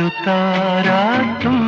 കാറ്റുതാരാട്ടും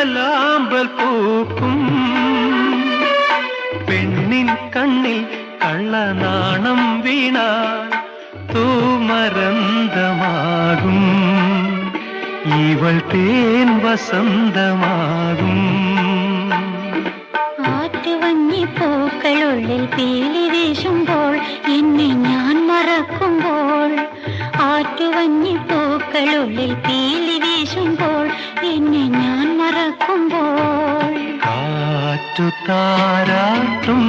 നെയ്തലാമ്പൽ പൂക്കും. പെണ്ണിൻ കണ്ണിൽ കള്ളനാണം വീണാൽ തൂമരന്തമാകും. ഇവൾ തേൻ വസന്തമാകും. ആറ്റുവഞ്ഞി പൂക്കളുള്ളിൽ പീലി വീശുമ്പോൾ എന്നെ ഞാൻ മറക്കുമ്പോൾ. ആറ്റുവഞ്ഞി പൂക്കളുള്ളിൽ പീലി വീശുമ്പോൾ എന്നെ ഞാൻ മറക്കുമ്പോൾ കാറ്റു താരാട്ടും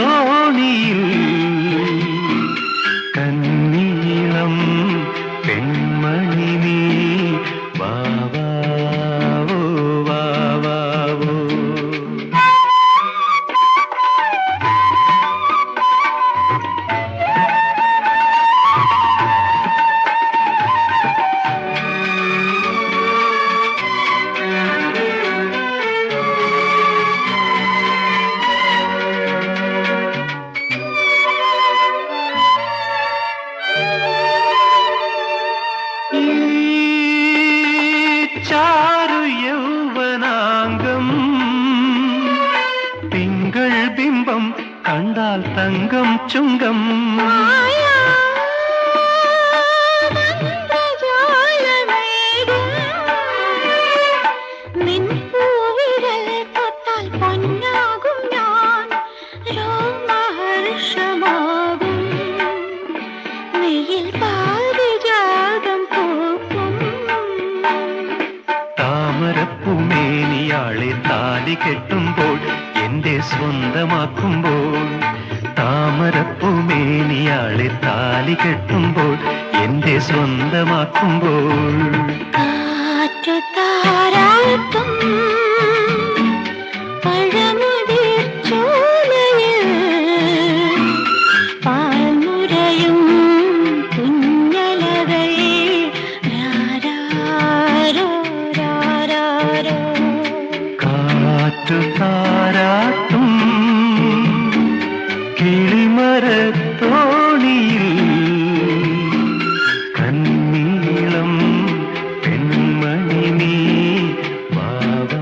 കിളിമരത്തോണിയിൽ బంగారు యౌవనాంగం திங்கள் பிம்பம் கண்டால் தங்கம் சுங்கம். താമരപ്പൂമേനിയാളെ താലി കെട്ടുമ്പോൾ എന്റെ സ്വന്തമാക്കുമ്പോൾ താമരപ്പൂമേനിയാളെ താലി കെട്ടുമ്പോൾ എന്റെ സ്വന്തമാക്കുമ്പോൾ കാറ്റു താരാട്ടും கிளிமரத் தோணியில் கண்ணீளம் பெண்மணி நீ பாவா